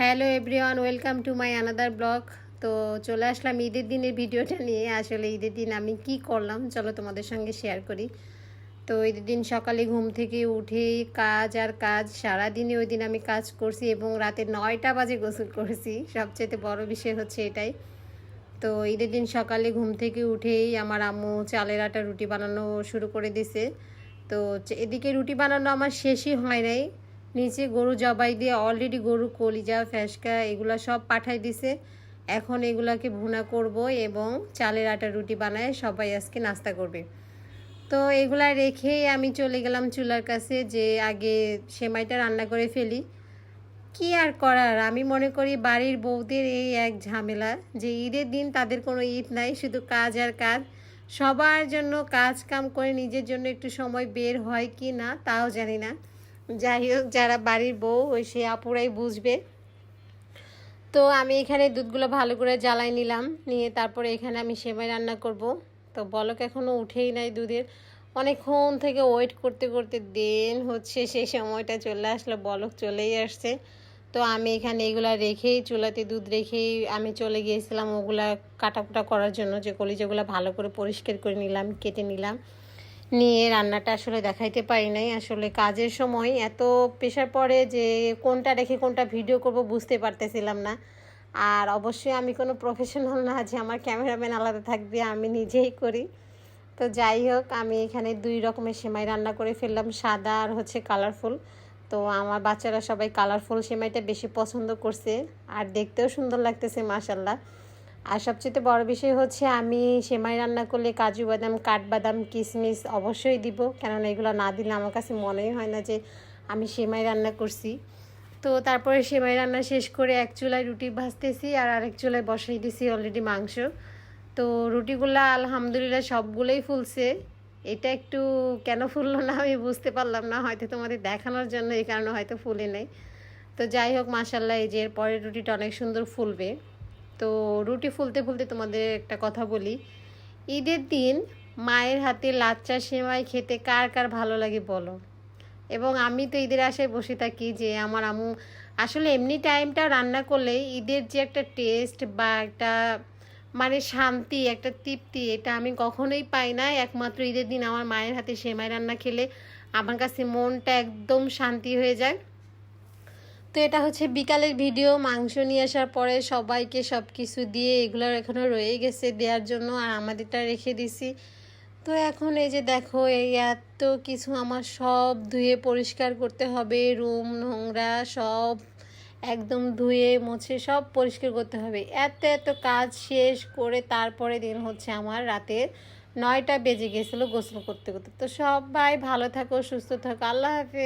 Hello everyone, welcome to my another blog. তো চলে আসলাম ঈদের দিনের ভিডিওটা নিয়ে। আসলে ঈদের দিন আমি কি করলাম, চলো তোমাদের সঙ্গে শেয়ার করি। তো ঈদের দিন সকালে ঘুম থেকে উঠেই কাজ আর কাজ, সারাদিনে ওই দিন আমি কাজ করছি এবং রাতে নয়টা বাজে গোসল করেছি। সবচেয়ে বড় বিষয় হচ্ছে এটাই। তো ঈদের দিন সকালে ঘুম থেকে উঠেই আমার আম্মু চালের আটা রুটি বানানো শুরু করে দিছে। তো এদিকে রুটি বানানো আমার শেষই হয় নাই। নিচে গরু জবাই দিয়ে অলরেডি গরু কলিজা ফ্যাসকা এগুলো সব পাঠাই দিছে। এখন এগুলাকে ভুনা করব এবং চালের আটা রুটি বানায় সবাই আজকে নাস্তা করবে। তো এগুলা রেখেই আমি চলে গেলাম চুলার কাছে যে আগে সেমাইটা রান্না করে ফেলি। কি আর করার? আমি মনে করি বাড়ির বউদের এই এক ঝামেলা যে ঈদের দিন তাদের কোনো ঈদ নাই, শুধু কাজ আর কাজ। সবার জন্য কাজ কাম করে নিজের জন্য একটু সময় বের হয় কি না, তাও জানি না। যাই হোক, যারা বাড়ির বউ, ওই সে আপুরাই বুঝবে। তো আমি এখানে দুধগুলো ভালো করে জ্বালাই নিলাম, নিয়ে তারপরে এখানে আমি সেমাই রান্না করব। তো বলক এখনও উঠেই নাই দুধের। অনেকক্ষণ থেকে ওয়েট করতে করতে দেন হচ্ছে, সেই সময়টা চলে আসলো, বলক চলেই আসছে। তো আমি এখানে এগুলা রেখেই চুলাতে দুধ রেখেই আমি চলে গিয়েছিলাম, ওগুলা কাটাকুটা করার জন্য যে কলিজাগুলো ভালো করে পরিষ্কার করে নিলাম, কেটে নিলাম। নিয়ে রান্নাটা আসলে দেখাইতে পারি নাই। আসলে কাজের সময় এত প্রেশার পড়ে যে কোনটা রেখে কোনটা ভিডিও করব বুঝতে পারতেছিলাম না। আর অবশ্যই আমি কোনো প্রফেশনাল না যে আমার ক্যামেরাম্যান আলাদা থাকবে, আমি নিজেই করি। তো যাই হোক, আমি এখানে দুই রকমের সেমাই রান্না করে ফেললাম, সাদা আর হচ্ছে কালারফুল তো আমার বাচ্চারা সবাই কালারফুল সেমাইটা বেশি পছন্দ করছে, আর দেখতেও সুন্দর লাগতেছে মাসাল্লাহ আর সবচেয়ে বড় বিষয় হচ্ছে আমি সেমাই রান্না করলে কাজু বাদাম, কাঠবাদাম কিশমিশ অবশ্যই দিব। কেননা এগুলো না দিলে আমার কাছে মনেই হয় না যে আমি সেমাই রান্না করছি। তো তারপরে সেমাই রান্না শেষ করে এক চুলায় রুটি ভাজতেছি আর আরেক চুলায় বসাই দিছি অলরেডি মাংস। তো রুটিগুলো আলহামদুলিল্লাহ সবগুলোই ফুলছে। এটা একটু কেন ফুললো না আমি বুঝতে পারলাম না, হয়তো তোমাদের দেখানোর জন্য এই কারণে হয়তো ফুলে নেই। তো যাই হোক মাসাল্লাহ এই যে এর পরের রুটিটা অনেক সুন্দর ফুলবে। তো রুটি ফুলতে ফুলতে তোমাদের একটা কথা বলি। ঈদের দিন মায়ের হাতে লাচ্চা সেমাই খেতে কার কার ভালো লাগে বলো? এবং আমি তো ঈদের আশায় বসে থাকি যে আমার আম্মু আসলে এমনি টাইমটা রান্না করলে ঈদের যে একটা টেস্ট বা একটা মানে শান্তি, একটা তৃপ্তি, এটা আমি কখনোই পাই না। একমাত্র ঈদের দিন আমার মায়ের হাতে সেমাই রান্না খেলে আমার কাছে মনটা একদম শান্তি হয়ে যায়। তো এটা হচ্ছে বিকালের ভিডিও, মাংস নিয়ে আসার পরে সবাইকে সব কিছু দিয়ে এগুলো এখনও রয়ে গেছে দেওয়ার জন্য আর আমাদেরটা রেখে দিছি। তো এখন এই যে দেখো, এই এত কিছু আমার সব ধুয়ে পরিষ্কার করতে হবে, রুম, নোংরা সব একদম ধুয়ে, মুছে সব পরিষ্কার করতে হবে। এত এত কাজ শেষ করে তারপরে দিন হচ্ছে আমার রাতে নয়টা বেজে গেছিল গোসল করতে করতে। তো সবাই ভালো থাকো, সুস্থ থাকো, আল্লাহ হাফেজ।